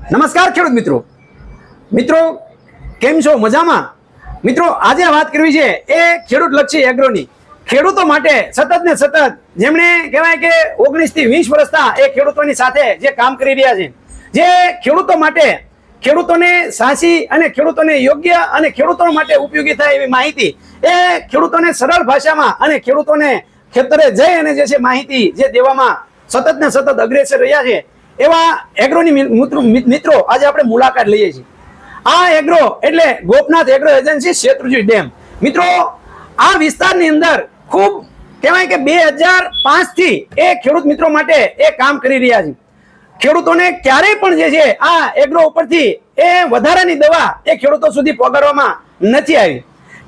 નમસ્કાર ખેડૂત મિત્રો. મિત્રો, કેમ છો? મજામાં? મિત્રો, આજે વાત કરવી છે એ ખેડૂત લક્ષી એગ્રોની ખેડૂતો માટે સતત ને સતત જેમણે કહેવાય કે ઓગણીસથી વીસ વર્ષના એ ખેડૂતોની સાથે જે કામ કરી રહ્યા છે. જે ખેડૂતો માટે ખેડૂતોને સાચી અને ખેડૂતોને યોગ્ય અને ખેડૂતો માટે ઉપયોગી થાય એવી માહિતી એ ખેડૂતોને સરળ ભાષામાં અને ખેડૂતોને ખેતરે જઈ અને જે છે માહિતી જે દેવામાં સતત ને સતત અગ્રેસર રહ્યા છે એવા એગ્રોની મિત્રો આજે આપણે મુલાકાત લઈએ છીએ. આ એગ્રો એટલે Gopnath agro agency Shetrunji dam. મિત્રો, આ વિસ્તારની અંદર ખૂબ કહેવાય કે બે હજાર પાંચથી એ ખેડૂત મિત્રો માટે એ કામ કરી રહ્યા છે. ખેડૂતોને ક્યારેય પણ જે છે, આ એગ્રો ઉપરથી એ વધારાની દવા એ ખેડૂતો સુધી પહોંચાડવામાં નથી આવી.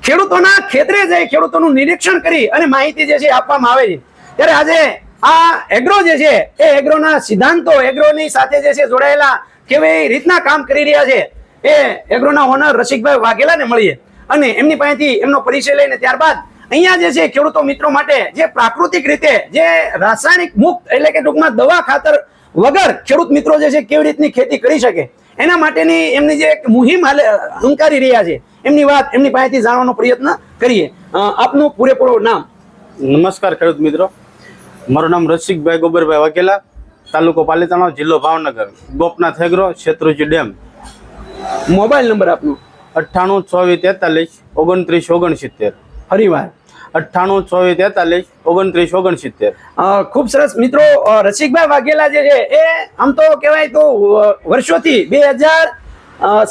ખેડૂતોના ખેતરે જઈ ખેડૂતોનું નિરીક્ષણ કરી અને માહિતી જે છે આપવામાં આવે છે. ત્યારે આજે આ એગ્રો જે છે, એ એગ્રોના સિદ્ધાંતો એગ્રોની સાથે જે છે જોડાયેલા કેવી રીતના કામ કરી રહ્યા છે. એ એગ્રોના ઓનર રસિકભાઈ વાઘેલાને મળીએ. અને એમની પાસેથી એમનો પરિચય લઈને ત્યારબાદ અહીંયા જે છે ખેડૂતો મિત્રો માટે જે પ્રાકૃતિક રીતે જે રાસાયણિક મુક્ત એટલે કે ટૂંકમાં દવા ખાતર વગર ખેડૂત મિત્રો જે છે કેવી રીતની ખેતી કરી શકે? એના માટેની એમની જે એક મુહિમ હાલે હંકારી રહ્યા છે. એમની વાત એમની પાસેથી જાણવાનો પ્રયત્ન કરીએ. આપનું પૂરેપૂરું નામ? નમસ્કાર ખેડૂત મિત્રો. મારું નામ રસિકભાઈ ગોબરભાઈ વાઘેલા તાલુકો પાલીતાણા જિલ્લો Bhavnagar. Gopnath agro Shetrunji dam. Mobile number આપનો. અઠ્ઠાણું ચોવીસ તેતાલીસ ઓગણત્રીસ ઓગણસિત્તેર. ફરીવાર અઠ્ઠાણું ચોવીસ તેતાલીસ ઓગણત્રીસ ઓગણસિત્તેર. ખૂબ સરસ. મિત્રો રસિકભાઈ વાઘેલા જે છે એ આમ તો કહેવાય તો વર્ષોથી બે હજાર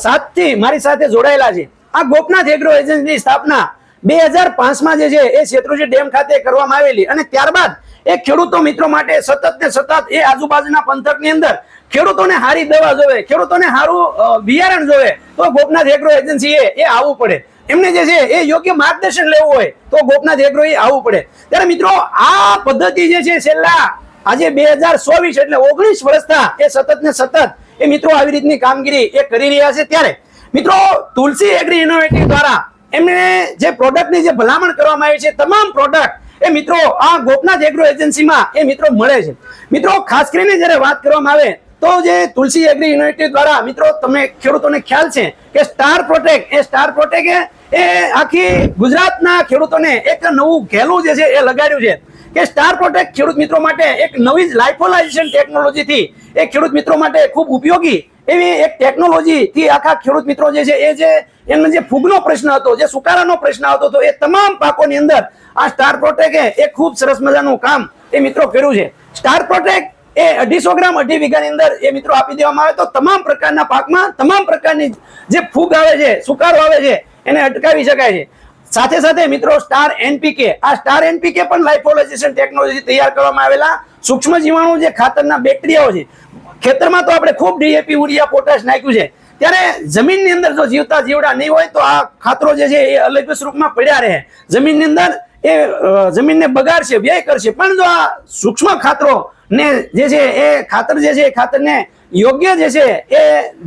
સાતથી મારી સાથે જોડાયેલા છે. આ ગોપનાથ એગ્રો એજન્સીની સ્થાપના બે હજાર પાંચમાં જે છે એ શેત્રુજી ડેમ ખાતે કરવામાં આવેલી. અને ત્યારબાદ એ ખેડૂતો મિત્રો માટે સતત ને સતત એ આજુબાજુના પંથકની અંદર ખેડૂતોને સારી દવા જોવે, ખેડૂતોને સારું બિયારણ જોવે, તો ગોપનાથ એગ્રો એજન્સી એ આવવું પડે. એમને જે છે એ યોગ્ય માર્ગદર્શન લેવું હોય, તો ગોપનાથ એગ્રો એ આવવું પડે. ત્યારે મિત્રો, આ પદ્ધતિ જે છે છેલ્લા આજે બે હજાર ચોવીસ એટલે ઓગણીસ વર્ષના એ સતત ને સતત એ મિત્રો આવી રીતની કામગીરી એ કરી રહ્યા છે ત્યારે. મિત્રો, તુલસી એગ્રી ઇનોવેટિવ દ્વારા એમને જે પ્રોડક્ટની જે ભલામણ કરવામાં આવી છે, તમામ પ્રોડક્ટ એ મિત્રો, આ ગોપનાથ એગ્રો એજન્સીમાં એ મિત્રો મળે છે. મિત્રો, ખાસ કરીને જ્યારે વાત કરવામાં આવે, તો જે તુલસી એગ્રી યુનિટી દ્વારા, મિત્રો તમે ખેડૂતોને ખ્યાલ છે કે સ્ટાર પ્રોટેક્ટ એ સ્ટાર પ્રોટેક્ટ એ- આખી ગુજરાતના ખેડૂતોને એક નવું ઘેલું જે છે એ લગાડ્યું છે. કે સ્ટાર પ્રોટેક્ટ ખેડૂત મિત્રો માટે એક નવી જ લાઇફોલાઇઝેશન ટેકનોલોજીથી એ ખેડૂત મિત્રો માટે ખૂબ ઉપયોગી એવી એક ટેકનોલોજી થી આખા ખેડૂત મિત્રો જે છે એ જે એમને જે ફૂગનો પ્રશ્ન હતો, જે સુકારાનો પ્રશ્ન હતો તો એ તમામ પાકોની અંદર આ સ્ટાર પ્રોટેકે એ ખૂબ સરસ મજાનું કામ એ મિત્રો કર્યું છે. સ્ટાર પ્રોટેક એ અઢીસો ગ્રામ અઢી વીઘાની અંદર એ મિત્રો આપી દેવામાં આવે તો તમામ પ્રકારના પાકમાં તમામ પ્રકારની જે ફૂગ આવે છે, સુકારો આવે છે, એને અટકાવી શકાય છે. સાથે સાથે મિત્રો સ્ટાર એનપીકે આ સ્ટાર એનપીકે પણ લાઇફોલાઇઝેશન ટેકનોલોજી તૈયાર કરવામાં આવેલા સૂક્ષ્મ જીવાણુ જે ખાતરના બેક્ટેરિયાઓ છે ખેતરમાં તો આપણે ખૂબ ડીએપી યુરિયા પોટાશ નાખ્યું છે. ત્યારે જમીનની અંદર જો જીવતા જીવડા નહીં હોય તો આ ખાતરો જે છે એ અલગ સ્વરૂપમાં પડ્યા રહે. જમીનની અંદર એ જમીનને બગાડશે, વ્યય કરશે. પણ જો આ સૂક્ષ્મ ખાતરો ને જે છે એ ખાતર જે છે એ ખાતરને યોગ્ય જે છે એ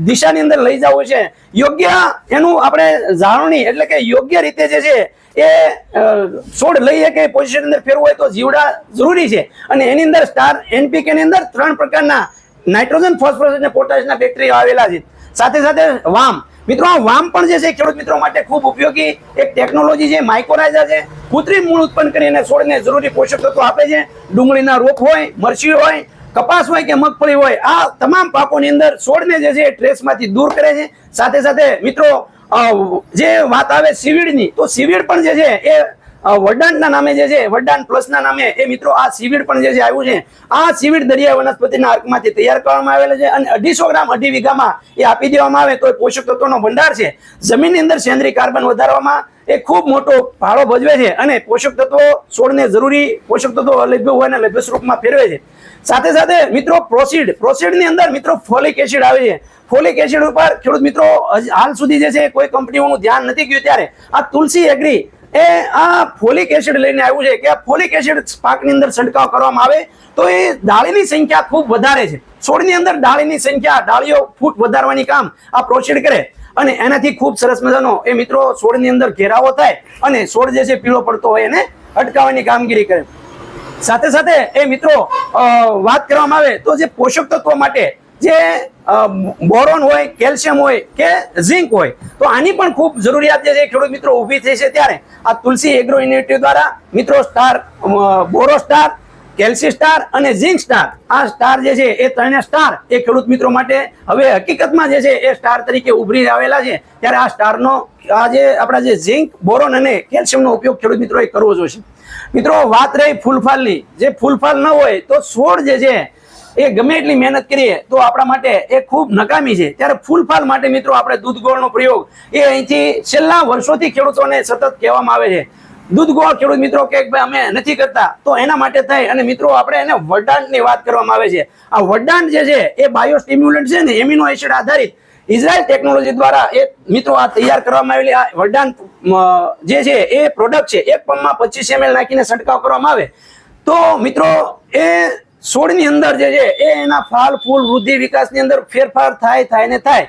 દિશાની અંદર લઈ જવું છે. યોગ્ય એનું આપણે જાળવણી એટલે કે યોગ્ય રીતે જે છે એ છોડ લઈ શકે પોઝિશન અંદર ફેરવું હોય તો જીવડા જરૂરી છે. અને એની અંદર સ્ટાર એનપીકે ની અંદર ત્રણ પ્રકારના નાઇટ્રોજન, ફોસ્ફરસ અને પોટાશના ફેક્ટરી આવેલા છે. સાથે સાથે વામ. મિત્રો વામ પણ જે છે, ખેડૂત મિત્રો માટે ખૂબ ઉપયોગી એક ટેકનોલોજી છે માઇક્રોરાઇઝર છે. કૃત્રિમ મૂળ ઉત્પન્ન કરીને છોડને જરૂરી પોષક તત્વો આપે છે. ડુંગળીના રોપ હોય, મરચી હોય, કપાસ હોય કે મગફળી હોય, આ તમામ પાકોની અંદર છોડને જે છે ટ્રેસમાંથી દૂર કરે છે. સાથે સાથે મિત્રો જે વાત આવે સીવીડની, તો સીવીડ પણ જે છે, એ અ, નામે જે છે વરદાન પ્લસના નામે એ મિત્રો આ સીવીડ પણ જે છે આવ્યું છે આ સીવીડ દરિયા વનસ્પતિના અર્કમાંથી તૈયાર કરવામાં આવેલ છે અને અઢીસો ગ્રામ અઢી વીઘામાં એ આપી દેવામાં આવે તો એ પોષક તત્વોનો ભંડાર છે. જમીનની અંદર સેન્દ્રીય કાર્બન વધારવામાં એ ખૂબ મોટો ફાળો ભજવે છે અને પોષક તત્વો છોડને જરૂરી પોષક તત્વો લભ્ય હોય અને લભ્ય સ્વરૂપમાં ફેરવે છે. સાથે સાથે મિત્રો પ્રોસીડ પ્રોસીડની અંદર મિત્રો ફોલિક એસિડ આવે છે. ફોલિક એસિડ ઉપર ખેડૂત મિત્રો હાલ સુધી જે છે કોઈ કંપનીઓનું ધ્યાન નથી ગયું ત્યારે આ તુલસી એગ્રી એ આ ફોલિક એસિડ લઈને આવ્યું છે કે ફોલિક એસિડ પાકની અંદર છંટકાવ કરવામાં આવે તો એ ડાળીની સંખ્યા ખૂબ વધારે છે. છોડની અંદર ડાળીની સંખ્યા, ડાળીઓ ફૂટ વધારવાની કામ આ પ્રોસીડ કરે અને એનાથી ખૂબ સરસ મજાનો એ મિત્રો છોડની અંદર ઘેરાવો થાય અને છોડ જે છે પીળો પડતો હોય એને અટકાવવાની કામગીરી કરે. સાથે સાથે એ મિત્રો વાત કરવામાં આવે તો જે પોષક તત્વો માટે જે બોરોન હોય, કેલ્શિયમ હોય કે ઝિંક હોય. તો આની પણ ખૂબ જરૂરિયાત જે છે ખેડૂત મિત્રો ઊભી થઈ છે ત્યારે આ તુલસી એગ્રો યુનિટી દ્વારા મિત્રો star boro star calci star અને ઝિંક સ્ટાર આ સ્ટાર જે છે એ ત્રણે સ્ટાર એ ખેડૂત મિત્રો માટે હવે હકીકતમાં જે છે એ સ્ટાર તરીકે ઉભરી આવેલા છે. ત્યારે આ સ્ટારનો આ જે આપણા જે ઝિંક, બોરોન અને કેલ્શિયમનો ઉપયોગ ખેડૂત મિત્રોએ કરવો જોઈશે મિત્રો વાત રહી ફૂલફાલની. જે ફૂલફાલ ન હોય તો છોડ જે છે એ ગમે એટલી મહેનત કરીએ, તો આપણા માટે એ ખૂબ નકામી છે. ત્યારે ફૂલફાલ માટે મિત્રો આપણે દૂધ ગોળનો પ્રયોગ. એ અહીંથી છેલ્લા વર્ષોથી ખેડૂતોને સતત કહેવામાં આવે છે. દૂધ ગોળ ખેડૂત મિત્રો કે, ભાઈ, અમે નથી કરતા. તો એના માટે થાય, અને મિત્રો આપણે એને વડાંટની વાત કરવામાં આવે છે. આ વડાંટ જે છે, એ બાયો સ્ટિમ્યુલન્ટ છે ને એમિનો એસિડ આધારિત. ઇઝરાયલ ટેકનોલોજી દ્વારા એ મિત્રો આ તૈયાર કરવામાં આવેલી આ વડાંટ જે છે, એ પ્રોડક્ટ છે, એક પંપમાં પચીસ એમએલ નાખીને છંટકાવ કરવામાં આવે. તો મિત્રો, એ છોડની અંદર જે છે, એ એના ફાલ, ફૂલ, વૃદ્ધિ, વિકાસની અંદર ફેરફાર થાય થાય ને થાય.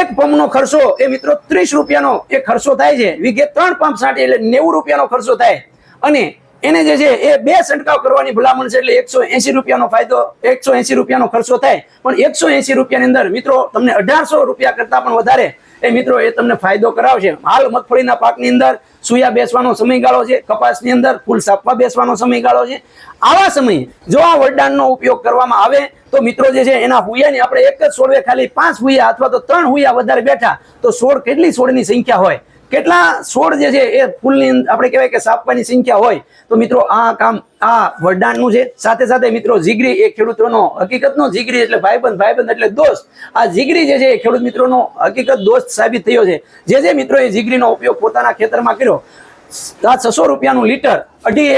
એક પંપનો ખર્ચો, એ મિત્રો ત્રીસ રૂપિયાનો એ ખર્ચો થાય છે. વિગે ત્રણ પંપ સાટી એટલે નેવું રૂપિયાનો ખર્ચો થાય. અને એને જે છે, એ બે છંટકાવ કરવાની ભલામણ છે એટલે એકસો એસી રૂપિયાનો ફાયદો, એકસો એસી રૂપિયાનો ખર્ચો થાય. પણ એકસો એસી રૂપિયાની અંદર, મિત્રો, તમને અઢારસો રૂપિયા કરતા પણ વધારે એ મિત્રો એ તમને ફાયદો કરાવશે. હાલ મગફળીના પાકની અંદર સુયા બેસવાનો સમયગાળો છે, કપાસની અંદર ફૂલ સાપવા બેસવાનો સમયગાળો છે. આવા સમયે જો આ વરદાનનો ઉપયોગ કરવામાં આવે, તો મિત્રો જે છે એના હુયાની આપણે એક જ છોડવે ખાલી પાંચ હુયા અથવા તો ત્રણ હુયા વધારે બેઠા, તો છોડ કેટલી છોડની સંખ્યા હોય? કેટલા છોડ જે છે એ ફૂલની આપણે કહેવાય કે સાપવાની સંખ્યા હોય, તો મિત્રો આ કામ આ વરદાનનું છે. સાથે સાથે મિત્રો જીગરી એ ખેડૂતોનો હકીકતનો જીગરી એટલે ભાઈબંધ ભાઈબંધ એટલે દોસ્ત. આ જીગરી જે છે એ ખેડૂત મિત્રોનો હકીકત દોસ્ત સાબિત થયો છે. જે જે મિત્રો એ જીગરીનો ઉપયોગ પોતાના ખેતરમાં કર્યો, આ છસો રૂપિયાનું લીટર અઢી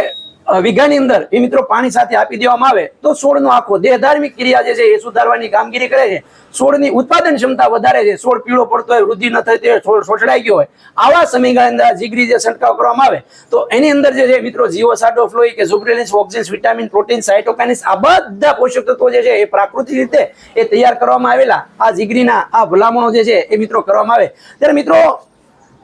વીઘાની અંદર એ મિત્રો પાણી સાથે આપી દેવામાં આવે તો છોડનો આખો દેહ ધાર્મિક ક્રિયા જે છે એ સુધારવાની કામગીરી કરે છે. છોડની ઉત્પાદન ક્ષમતા વધારે છે. છોડ પીળો પડતો હોય, વૃદ્ધિ ન થતી હોય છોડ સોસડાઈ ગયો હોય. આવા સમયગાળા અંદર જીગરી જે છંટકાવ કરવામાં આવે તો એની અંદર જે છે મિત્રો જીવો સાડો ફ્લોઈ કે ઝુબ્રેલિન્સ ઓક્સિન્સ વિટામિન, પ્રોટીન સાઇટોકાઇન્સ આ બધા પોષક તત્વો જે છે એ પ્રાકૃતિક રીતે એ તૈયાર કરવામાં આવેલા આ જીગરીના આ ભલામણો જે છે એ મિત્રો કરવામાં આવે. ત્યારે મિત્રો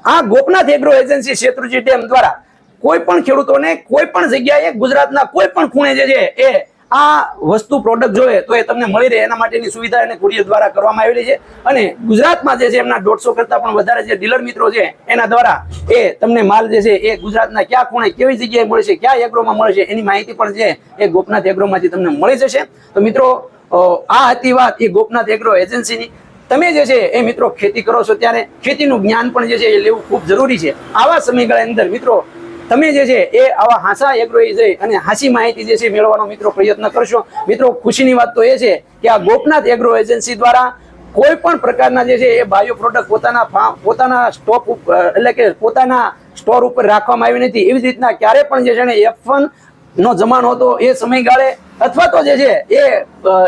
આ Gopnath agro agency Shetrunji dam દ્વારા કોઈ પણ ખેડૂતોને કોઈ પણ જગ્યાએ ગુજરાતના કોઈ પણ ખૂણે જે છે એ આ વસ્તુ પ્રોડક્ટ જોઈએ તો એ તમને મળી રહે. એના માટેની સુવિધા એને કુરિયર દ્વારા કરવામાં આવેલી છે. અને ગુજરાતમાં જે છે એમના દોઢસો કરતાં પણ વધારે જે ડીલર મિત્રો છે એના દ્વારા એ તમને માલ જે છે એ ગુજરાતના ક્યાં ખૂણે, કેવી જગ્યાએ મળશે ક્યાં એગ્રોમાં મળશે એની માહિતી પણ છે એ ગોપનાથ એગ્રોમાંથી તમને મળી જશે. તો મિત્રો આ હતી વાત એ ગોપનાથ એગ્રો એજન્સીની તમે જે છે એ મિત્રો ખેતી કરો છો ત્યારે ખેતીનું જ્ઞાન પણ જે છે એ લેવું ખૂબ જરૂરી છે. આવા સમયગાળાની અંદર મિત્રો તમે જે છે, એ આવા હાસા એગ્રો જઈ અને હાસી માહિતી જે છે મેળવવાનો મિત્રો પ્રયત્ન કરશો. મિત્રો, ખુશીની વાત તો એ છે કે આ ગોપનાથ એગ્રો એજન્સી દ્વારા કોઈ પણ પ્રકારના જે છે, એ બાયો પ્રોડક્ટ પોતાના પોતાના સ્ટોક એટલે કે પોતાના સ્ટોર ઉપર રાખવામાં આવી નથી. એવી રીતના ક્યારે પણ જે છે ને એફ નો જમાનો હતો, એ સમયગાળે અથવા તો જે છે, એ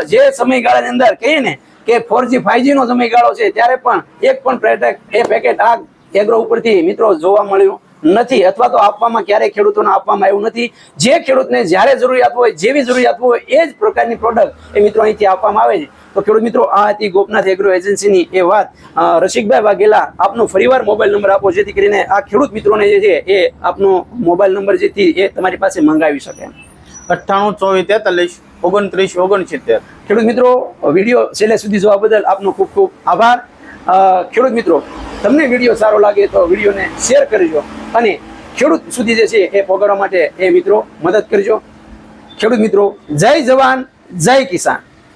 જે સમયગાળાની અંદર કહીએ ને કે ફોર જી ફાઈવ નો સમયગાળો છે, ત્યારે પણ એક પણ પ્રોડક્ટ એ પેકેટ આ એગ્રો ઉપરથી મિત્રો જોવા મળ્યું. નથી અથવા તો આપવામાં ક્યારેય ખેડૂતોને આપવામાં આવ્યું નથી. જે ખેડૂતને જ્યારે જરૂરિયાત હોય જેવી જરૂરિયાત હોય એ જ પ્રકારની પ્રોડક્ટ એ મિત્રો અહીંથી આપવામાં આવે છે. તો ખેડૂત મિત્રો આ હતી ગોપનાથ એગ્રો એજન્સીની એ વાત. રસિકભાઈ વાઘેલા આપનો ફરીવાર મોબાઈલ નંબર આપો જેથી કરીને આ ખેડૂત મિત્રોને જે છે એ આપનો મોબાઈલ નંબર જેથી એ તમારી પાસે મંગાવી શકે. અઠ્ઠાણું ચોવીસ તેતાલીસ ઓગણત્રીસ ઓગણસિત્તેર. ખેડૂત મિત્રો વીડિયો છેલ્લે સુધી જોવા બદલ આપનો ખૂબ ખૂબ આભાર. ખેડૂત મિત્રો તમને વીડિયો સારો લાગે તો વિડીયોને શેર કરજો. અને ખેડૂત સુધી જે છે એ પહોંચાડવા માટે એ મિત્રો મદદ કરજો. ખેડૂત મિત્રો, જય જવાન, જય કિસાન.